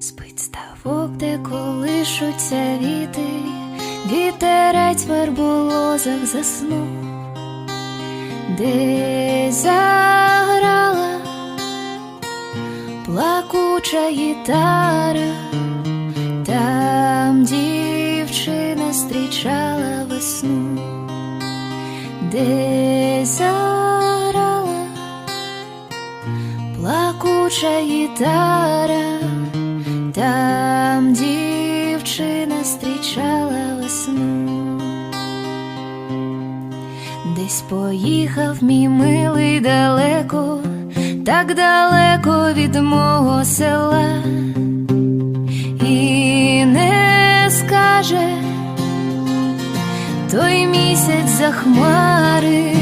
Спить ставок, де колишуться віти, вітерець в верболозах заснув, де заграла плакуча гітара, там дівчина зустрічала весну, де заграла плакуча гітара, зустрічала весну. Десь поїхав мій милий далеко, так далеко від мого села, і не скаже той місяць за хмари,